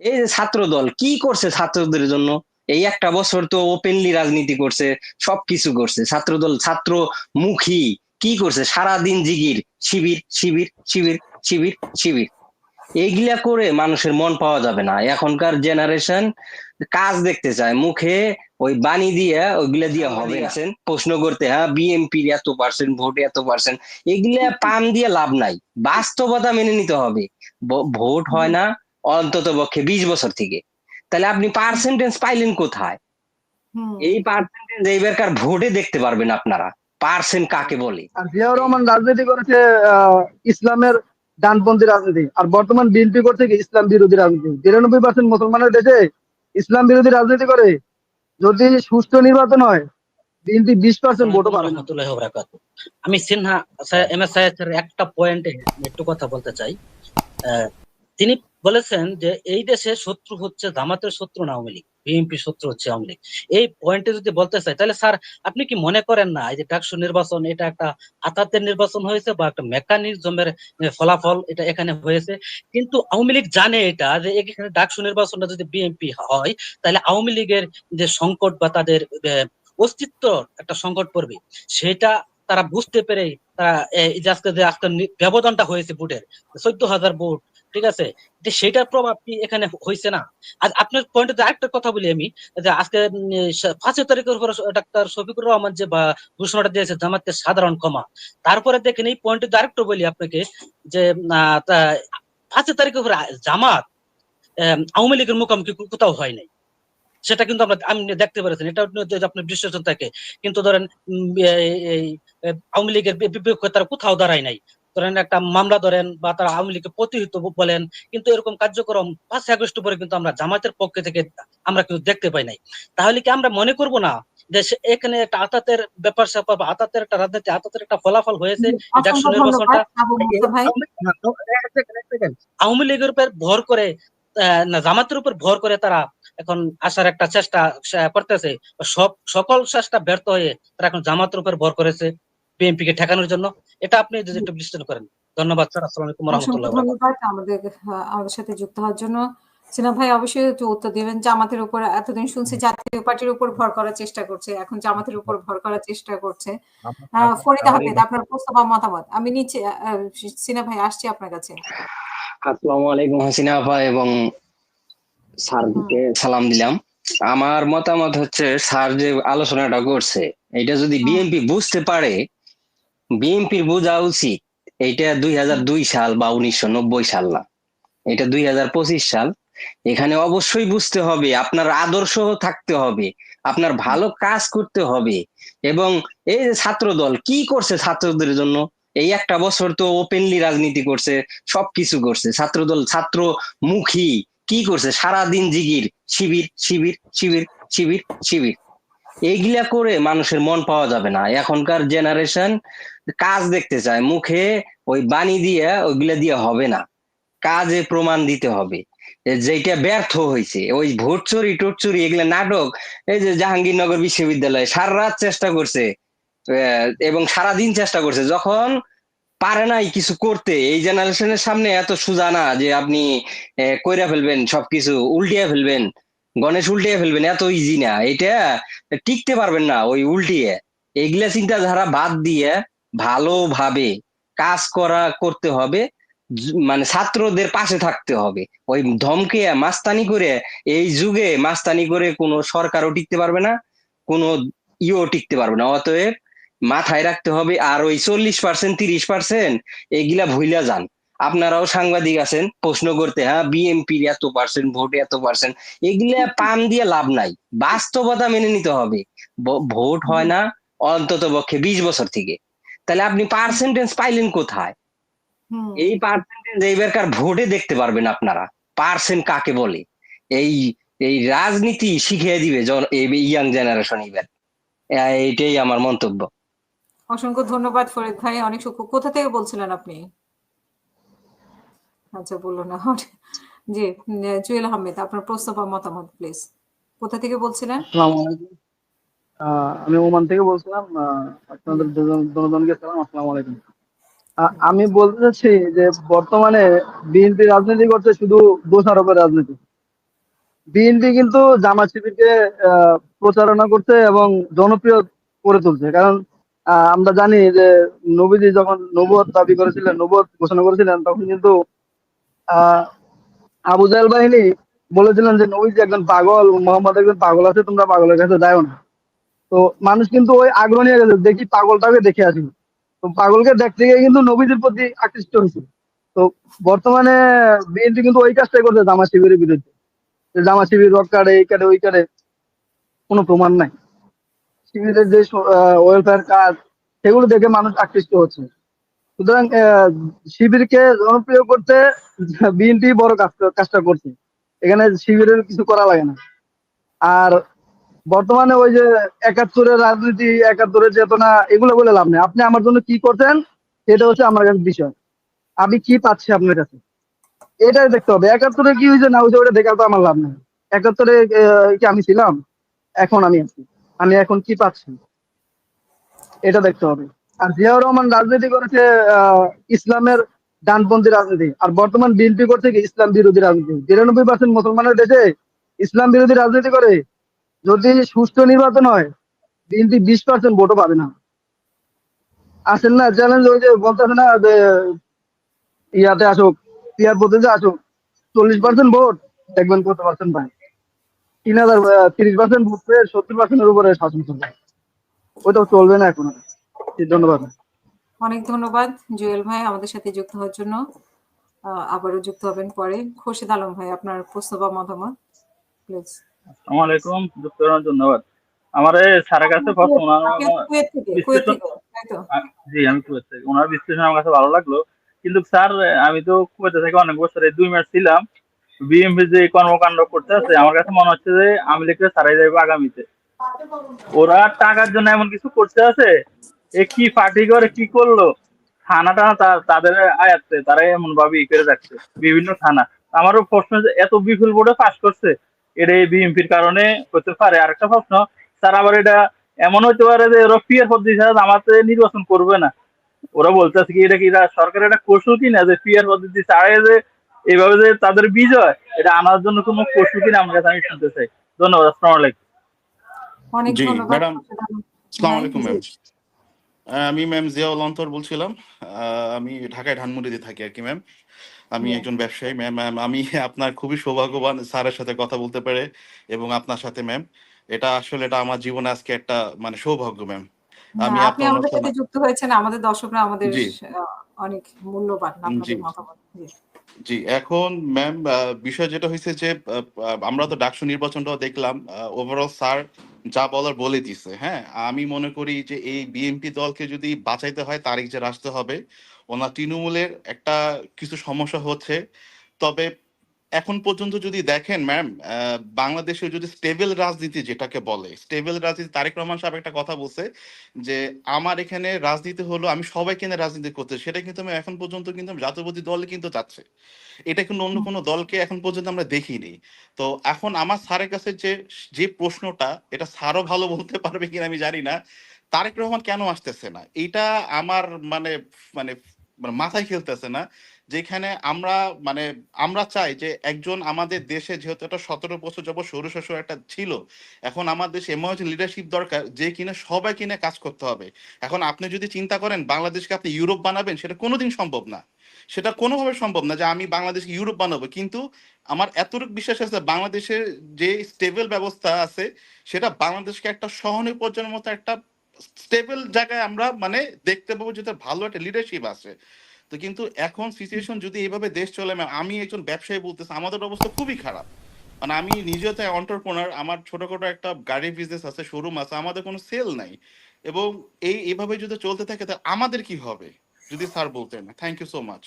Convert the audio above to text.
এই যে ছাত্র দল কি করছে ছাত্রদের জন্য? এই একটা বছর তো ওপেনলি রাজনীতি করছে সবকিছু করছে। ছাত্র দল ছাত্র মুখী কি করছে? সারাদিন জিগির শিবির শিবির শিবির শিবির শিবির। এইগুলা করে মানুষের মন পাওয়া যাবে না। এখনকার জেনারেশন কাজ দেখতে চায়। মুখে ওই বাণী দিয়ে ওইগুলা দিয়ে হবে। প্রশ্ন করতে হ্যাঁ বিএনপির এত পার্সেন্ট ভোট এত পার্সেন্ট এগুলা পাম দিয়ে লাভ নাই। বাস্তবতা মেনে নিতে হবে। ভোট হয় না। অন্তত পক্ষে বিশ বছর থেকে। তাহলে আপনি পার্সেন্টেজ পাইলেন কোথায়। এই পার্সেন্টেজ এইবারকার ভোটে দেখতে পারবেন আপনারা। পার্সেন্ট কাকে বলে? জিয়াউর রহমান রাজনীতি করেছে ইসলামের ডানপন্থী রাজনীতি। আর বর্তমান বিএনপি করছে কি? ইসলাম বিরোধী রাজনীতি। তিরানব্বই পার্সেন্ট মুসলমানের দেশে ইসলাম বিরোধী রাজনীতি করে। যদি সুষ্ঠু নির্বাচন হয় বিএনপি বিশ পার্সেন্ট ভোটও পাবে আমি সিনহা এম এস একটা পয়েন্টে একটু কথা বলতে চাই। আহ, তিনি বলেছেন যে এই দেশে শত্রু হচ্ছে জামাতের শত্রু না আওয়ামী লীগ, বিএনপি শত্রু হচ্ছে আওয়ামী লীগ। এই পয়েন্টে যদি বলতে চাই, তাহলে স্যার আপনি কি মনে করেন না এই যে ডাকসু নির্বাচন, এটা একটা আতাতের নির্বাচন হয়েছে বা একটা মেকানিজমের ফলাফল এটা এখানে হয়েছে? কিন্তু আওয়ামী লীগ জানে এটা, যে এখানে ডাকসু নির্বাচনটা যদি বিএনপি হয়, তাহলে আওয়ামী লীগের যে সংকট বা তাদের অস্তিত্ব একটা সংকট পড়বে। সেটা তারা বুঝতে পেরে তারা আজকে যে আজকে ব্যবধানটা হয়েছে ভোটের, চোদ্দ হাজার ভোট ঠিক আছে? সেটার প্রভাব কি এখানে হয়েছে না? আর আপনার পয়েন্টে আরেকটা কথা বলি আমি, যে আজকে পাঁচই তারিখের উপর ডাক্তার শফিকুর রহমান যে বা, ঘোষণাটা দিয়েছে জামাতের সাধারণ ক্ষমা, তারপরে দেখেন এই পয়েন্টে আরেকটু বলি আপনাকে, যে পাঁচই তারিখের উপর জামাত আওয়ামী লীগের মুখোমুখি কোথাও হয় নাই। সেটা কিন্তু আমরা, আমি দেখতে পেরেছেন এটা আপনার বিশ্লেষণ থাকে। কিন্তু ধরেন আওয়ামী লীগের বিপক্ষে তারা কোথাও দাঁড়ায় নাই। ধরেন একটা মামলা ধরেন বা তারা আওয়ামী লীগকে প্রতিহিত বলেন কিন্তু এরকম কার্যক্রম পাঁচই আগস্ট পরে কিন্তু আমরা জামাতের পক্ষে থেকে আমরা কিন্তু দেখতে পাই নাই। তাহলে কি আমরা মনে করব না যে এখানে একটা আতাতের ব্যাপার স্যাপার বা আতাতের একটা রাজনীতি আতাতের একটা ফলাফল হয়েছে? ভাই। আওয়ামী লীগের উপর ভর করে না জামাতের উপর ভর করে তারা এখন আসার একটা চেষ্টা করতেছে। সব সকল চেষ্টা ব্যর্থ হয়ে তারা এখন জামাতের উপর ভর করেছে বিএনপি কে ঠেকানোর জন্য। এটা আপনি যদি একটু বিশ্লেষণ করেন। ধন্যবাদ স্যার। আসসালামু আলাইকুম রহমতুল্লাহ ধন্যবাদ আমাদের আমাদের সাথে যুক্ত হওয়ার জন্য। সিনা ভাই অবশ্যই একটু উত্তর দিবেন। জামাতের উপর এতদিন শুনছি জাতীয় পার্টির উপর ভর করার চেষ্টা করছে। এখন জামাতের উপর ভর করার চেষ্টা করছে। ফরিদ আহমেদ আপনার প্রস্তাব বা মতামত? আমি নিচে সিনা ভাই আসছি আপনার কাছে। আসসালামু আলাইকুম হাসিনা আপা এবং স্যারকে সালাম দিলাম। আমার মতামত হচ্ছে স্যার যে আলোচনাটা করছে এটা যদি বিএনপি বুঝতে পারে বিএনপির বোঝা উচিত, এটা দুই হাজার দুই সাল বা উনিশশো নব্বই সাল না। এটা দুই হাজার পঁচিশ সাল। এখানে অবশ্যই বুঝতে হবে, আপনার আদর্শ থাকতে হবে, আপনার ভালো কাজ করতে হবে। এবং এই যে ছাত্র দল কি করছে ছাত্রদের জন্য? এই একটা বছর তো ওপেনলি রাজনীতি করছে, সবকিছু করছে। ছাত্রদল ছাত্র মুখী কি করছে? সারাদিন জিগির, শিবির শিবির শিবির শিবির শিবির। এইগুলা করে মানুষের মন পাওয়া যাবে না। এখনকার জেনারেশন কাজ দেখতে চায়, মুখে ওই বাণী দিয়ে ওইগুলা দিয়ে হবে না। কাজে প্রমাণ দিতে হবে। যেটা ব্যর্থ হয়েছে ওই ভোট চুরি, টোট চুরি এগুলা নাটক, এই যে জাহাঙ্গীরনগর বিশ্ববিদ্যালয় সারা রাত চেষ্টা করছে এবং সারাদিন চেষ্টা করছে, যখন পারে নাই কিছু করতে, এই জেনারেশনের সামনে এত সোজা না যে আপনি কইরা ফেলবেন, সবকিছু উল্টিয়ে ফেলবেন গণেশ উল্টিয়ে ফেলবেন, এত ইজি না। এটা টিকতে পারবেন না ওই উল্টিয়ে। এগুলা চিন্তাধারা বাদ দিয়ে ভালোভাবে কাজ করা করতে হবে মানে ছাত্রদের পাশে থাকতে হবে। ওই ধমকে, মাস্তানি করে, এই যুগে মাস্তানি করে কোনো সরকারও টিকতে পারবে না, কোনো ইও টিকতে পারবে না। অতএব মাথায় রাখতে হবে, আর ওই চল্লিশ পার্সেন্ট তিরিশ পার্সেন্ট এগুলা ভুইলা যান। আপনারাও সাংবাদিক আছেন প্রশ্ন করতে হ্যাঁ বিএনপির এত পার্সেন্ট ভোট এত পার্সেন্ট এগুলা পান দিয়ে লাভ নাই। বাস্তবতা মেনে নিতে হবে। ভোট হয় না অন্তত পক্ষে বিশ বছর থেকে। তাহলে আপনি পার্সেন্টেজ পাইলেন কোথায়? এই পার্সেন্টেজ এইবারকার ভোটে দেখতে পারবেন আপনারা। পার্সেন্ট কাকে বলে? এই এই রাজনীতি শিখিয়ে দিবে ইয়াং জেনারেশন এবার। আহ, এইটাই আমার মন্তব্য। অসংখ্য ধন্যবাদ ফরিদ ভাই। অনেক সুখ কোথা থেকে বলছিলেন আপনি? আচ্ছা বলল না। জি জুয়েল আহমেদ, আপনার প্রস্তাব বা মতামত প্লিজ কোথা থেকে বলছিলেন? আমি ওমান থেকে বলছিলাম আপনাদের দুজন দুজনকে সালাম, আসসালামু আলাইকুম। আমি বলতে চাচ্ছি যে বর্তমানে বিএনপি রাজনীতি করছে শুধু দোষারোপের রাজনীতি। বিএনপি কিন্তু জামাত শিবিরকে প্রচারণা করছে এবং জনপ্রিয় করে তুলছে। কারণ আমরা জানি যে নবীজি যখন নবুয়ত দাবি করেছিলেন, নবুয়ত ঘোষণা করেছিলেন, তখন কিন্তু আবু জাহেল বাহিনী বলেছিলেন যে, নবীজি একজন পাগল, মোহাম্মদ একজন পাগল আছে, তোমরা পাগলের কাছে যাও না। তো মানুষ কিন্তু ওই আগ্রহ নিয়ে গেছে, দেখি পাগলটাকে দেখে আসি। তো পাগলকে দেখতে গিয়ে কিন্তু নবীজির প্রতি আকৃষ্ট হয়েছে। তো বর্তমানে বিএনপি কিন্তু ওই কাজটাই করছে, জামা শিবিরের বিরুদ্ধে। জামা শিবির রক কাটে এই কাটে ওই কাটে কোনো প্রমাণ নাই। শিবিরের যে ওয়েলফেয়ার কাজ সেগুলো দেখে মানুষ আকৃষ্ট হচ্ছে। সুতরাং শিবিরকে জনপ্রিয় করতে বিএনপি বড় কাজটা করছে। এখানে শিবিরের কিছু করা লাগে না। আর বর্তমানে ওই যে একাত্তরের রাজনীতি, একাত্তরের চেতনা, এগুলো বলে লাভ নেই। আপনি আমার জন্য কি করছেন, সেটা হচ্ছে আমার কাছে বিষয়। আমি কি পাচ্ছি আপনার কাছে? এটাই দেখতে হবে। একাত্তরে কি হয়েছে না হয়েছে, ওটা দেখা তো আমার লাভ নেই। একাত্তরে কি আমি ছিলাম? এখন আমি আছি। আমি এখন কি পাচ্ছি? এটা দেখতে হবে। আর জিয়াউর রহমান রাজনীতি করেছে ইসলামের ডানপন্থী রাজনীতি। আর বর্তমান বিএনপি করছে কি, ইসলাম বিরোধী রাজনীতি। বিরানব্বই পার্সেন্ট মুসলমানের দেশে ইসলাম বিরোধী রাজনীতি করে। যদি সুষ্ঠু নির্বাচন হয়, বিএনপি বিশ পার্সেন্ট ভোটও পাবে না। আসেন না চ্যালেঞ্জ ওই যে বলতেছে না যে, ইয়াতে আসুক পিয়ার পদ্ধতিতে আসুক, চল্লিশ পার্সেন্ট ভোট, দেখবেন কত পার্সেন্ট পায়। তিন হাজার তিরিশ পার্সেন্ট ভোট পেয়ে সত্তর পার্সেন্টের উপরে শাসন চলবে। ওইটাও চলবে না এখন। ধন্যবাদ। অনেক ধন্যবাদ জুয়েল ভাই আমাদের সাথে যুক্ত হওয়ার জন্য। আবারও যুক্ত হবেন পরে। খোরশেদ আলম ভাই আপনার প্রশ্ন বা মতামত প্লিজ আসসালামু আলাইকুম যুক্ত করার জন্যবাদ আমার স্যারের কাছে ওনার বিশ্লেষণ- কুয়েত থেকে তাই তো? জি আমি কুয়েত থেকে। ওনার বিশ্লেষণ আমার কাছে ভালো লাগল। কিন্তু স্যার আমি তো কুয়েতে থেকে অনেক বছর এই দুই মাস ছিলাম। বিএমপি যে কর্মকাণ্ড করতে আছে আমার কাছে মনে হচ্ছে যে আমি লিখে সারাই যাবে আগামীতে। ওরা টাকার জন্য এমন কিছু করতে আছে এ কি পার্টি করে কি করল? থানাটা তাদের আয়াত্তে তারা এমন ভাবে ই করে যাচ্ছে বিভিন্ন থানা। আমারও প্রশ্ন যে এত বিপুল বোর্ডে পাস করছে? এটা এই বিএনপির কারণে হতে পারে। আরেকটা প্রশ্ন স্যার আবার এটা এমন হতে পারে যে ওরা পিয়ার পদ্ধতি ছাড়া জামাতে নির্বাচন করবে না। ওরা বলতেছে কি এটা কি সরকার এটা সরকারের একটা কৌশল কিনা যে পিয়ার পদ্ধতি ছাড়াই যে এইভাবে যে তাদের বিজয় এটা আনার জন্য কোনো কৌশল কিনা আমার কাছে আমি শুনতে চাই। ধন্যবাদ আসসালামু আলাইকুম। অনেক ধন্যবাদ ম্যাডাম, আসসালামু আলাইকুম। ম্যাম আমি ম্যাম জিয়াউল অন্তর বলছিলাম। আমি ঢাকায় ধানমন্ডিতে থাকি আর কি ম্যাম আমি একজন ব্যবসায়ী ম্যাম ম্যাম আমি আপনার খুবই সৌভাগ্যবান স্যারের সাথে কথা বলতে পারে এবং আপনার সাথে ম্যাম এটা আসলে এটা আমার জীবনে আজকে একটা মানে সৌভাগ্য ম্যাম আমি আপনি আপনার আমাদের সাথে যুক্ত হয়েছেন। আমাদের দর্শকরা আমাদের জি। অনেক মূল্যবান আপনাদের। মতামত। জি। এখন ম্যাম বিষয় যেটা হয়েছে যে আমরা তো ডাকসু নির্বাচনটাও দেখলাম। ওভারঅল স্যার যা বলার বলে দিছে। হ্যাঁ আমি মনে করি যে এই বিএনপি দলকে যদি বাঁচাইতে হয়, তারিখ যে আসতে হবে, ওনার তৃণমূলের একটা কিছু সমস্যা হচ্ছে। তবে এখন পর্যন্ত যদি দেখেন, ম্যাম বাংলাদেশে যদি স্টেবল রাজনীতি যেটাকে বলে, স্টেবল রাজনীতি, তারেক রহমান সাহেব একটা কথা বলছে যে, আমার এখানে রাজনীতি হলো, আমি সবাইকে নিয়ে রাজনীতি করতে। সেটা কিন্তু আমি এখন পর্যন্ত কিন্তু জাতীয়বাদী দলে কিন্তু চাচ্ছে এটা কিন্তু অন্য কোনো দলকে এখন পর্যন্ত আমরা দেখিনি। তো এখন আমার স্যারের কাছে যে যে প্রশ্নটা, এটা স্যারও ভালো বলতে পারবে কিনা আমি জানি না। তারেক রহমান কেন আসতেছে না? এটা আমার মানে মানে মাথায় খেলতেছে না। যেখানে আমরা মানে আমরা চাই যে একজন আমাদের দেশে যেহেতু একটা সতেরো বছর যাবত সৌরশাসন একটা ছিল, এখন আমার দেশে এমন লিডারশিপ দরকার যে কিনা সবাই কিনে কাজ করতে হবে। এখন আপনি যদি চিন্তা করেন বাংলাদেশকে আপনি ইউরোপ বানাবেন, সেটা কোনোদিন সম্ভব না। সেটা কোনোভাবে সম্ভব না যে আমি বাংলাদেশকে ইউরোপ বানাবো। কিন্তু আমার এতটুকু বিশ্বাস আছে বাংলাদেশের যে স্টেবল ব্যবস্থা আছে, সেটা বাংলাদেশকে একটা সহনীয় পর্যায়ের মতো একটা স্টেবল জায়গায় আমরা মানে দেখতে পাবো যেটা ভালো একটা লিডারশিপ আছে। তো কিন্তু এখন সিচুয়েশন যদি এইভাবে দেশ চলে ম্যাম আমি একজন ব্যবসায়ী বলতেছি, আমাদের অবস্থা খুবই খারাপ। মানে আমি নিজেও তো অন্টারপ্রনার আমার ছোটখাটো একটা গাড়ির বিজনেস আছে শোরুম আছে, আমাদের কোনো সেল নাই। এবং এই, এভাবে যদি চলতে থাকে, তা আমাদের কি হবে? যদি স্যার বলতেন থ্যাংক ইউ সো মাচ